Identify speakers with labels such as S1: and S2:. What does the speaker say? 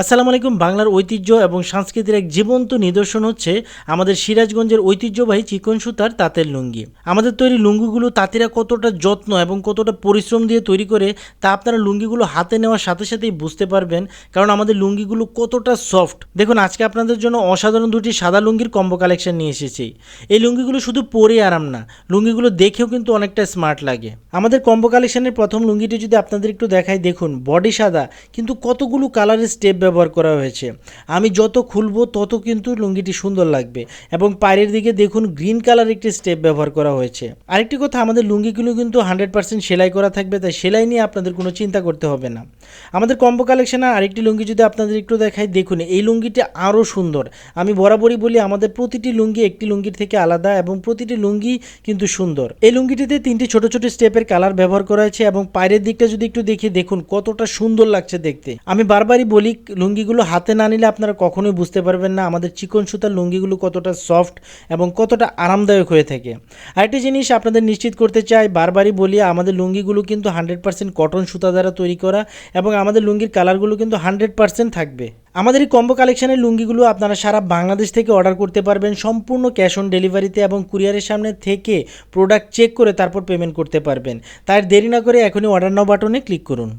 S1: আসসালামু আলাইকুম, বাংলার ঐতিহ্য এবং সংস্কৃতির এক জীবন্ত নিদর্শন হচ্ছে আমাদের সিরাজগঞ্জের ঐতিহ্যবাহী চিকন সুতার তাঁতের লুঙ্গি। আমাদের তৈরি লুঙ্গিগুলো তাঁতিরা কতটা যত্ন এবং কতটা পরিশ্রম দিয়ে তৈরি করে তা আপনারা লুঙ্গিগুলো হাতে নেওয়ার সাথে সাথেই বুঝতে পারবেন, কারণ আমাদের লুঙ্গিগুলো কতটা সফট। দেখুন, আজকে আপনাদের জন্য অসাধারণ দুটি সাদা লুঙ্গির কম্বো কালেকশন নিয়ে এসেছি। এই লুঙ্গিগুলো শুধু পরে আরাম না, লুঙ্গিগুলো দেখেও কিন্তু অনেকটা স্মার্ট লাগে। আমাদের কম্বো কালেকশনের প্রথম লুঙ্গিটি যদি আপনাদের একটু দেখাই, দেখুন, বডি সাদা, কিন্তু কতগুলো কালারের স্টেপ ব্যবহার করা হয়েছে। আমি যত খুলবো তত কিন্তু লুঙ্গিটি সুন্দর লাগবে এবং পায়ের দিকে দেখুন গ্রিন কালার একটি স্টেপ ব্যবহার করা হয়েছে। আরেকটি কথা, আমাদের লুঙ্গিগুলো কিন্তু হান্ড্রেড পার্সেন্ট সেলাই করা থাকবে, তাই সেলাই নিয়ে আপনাদের কোনো চিন্তা করতে হবে না। আমাদের কম্বো কালেকশনে আরেকটি লুঙ্গি যদি আপনাদের একটু দেখাই, দেখুন এই লুঙ্গিটি আরও সুন্দর। আমি বরাবরই বলি, আমাদের প্রতিটি লুঙ্গি একটি লুঙ্গির থেকে আলাদা এবং প্রতিটি লুঙ্গি কিন্তু সুন্দর। এই লুঙ্গিটিতে তিনটি ছোট ছোট স্টেপের কালার ব্যবহার করা হয়েছে এবং পায়ের দিকটা যদি একটু দেখি, দেখুন কতটা সুন্দর লাগছে দেখতে। আমি বারবারই বলি লুঙ্গিগুলো হাতে না নিলে আপনারা কখনোই বুঝতে পারবেন না আমাদের চিকন সুতার লুঙ্গিগুলো কতটা সফট এবং কতটা আরামদায়ক হয়ে থাকে। আরেকটি জিনিস আপনাদের নিশ্চিত করতে চাই, বারবারই বলি, আমাদের লুঙ্গিগুলো কিন্তু হান্ড্রেড পার্সেন্ট কটন সুতা দ্বারা তৈরি করা এবং আমাদের লুঙ্গির কালারগুলো কিন্তু হান্ড্রেড পার্সেন্ট থাকবে। আমাদের এই কম্বো কালেকশনের লুঙ্গিগুলো আপনারা সারা বাংলাদেশ থেকে অর্ডার করতে পারবেন, সম্পূর্ণ ক্যাশ অন ডেলিভারিতে এবং কুরিয়ারের সামনে থেকে প্রোডাক্ট চেক করে তারপর পেমেন্ট করতে পারবেন। তাই দেরি না করে এখনই অর্ডার নাও বাটনে ক্লিক করুন।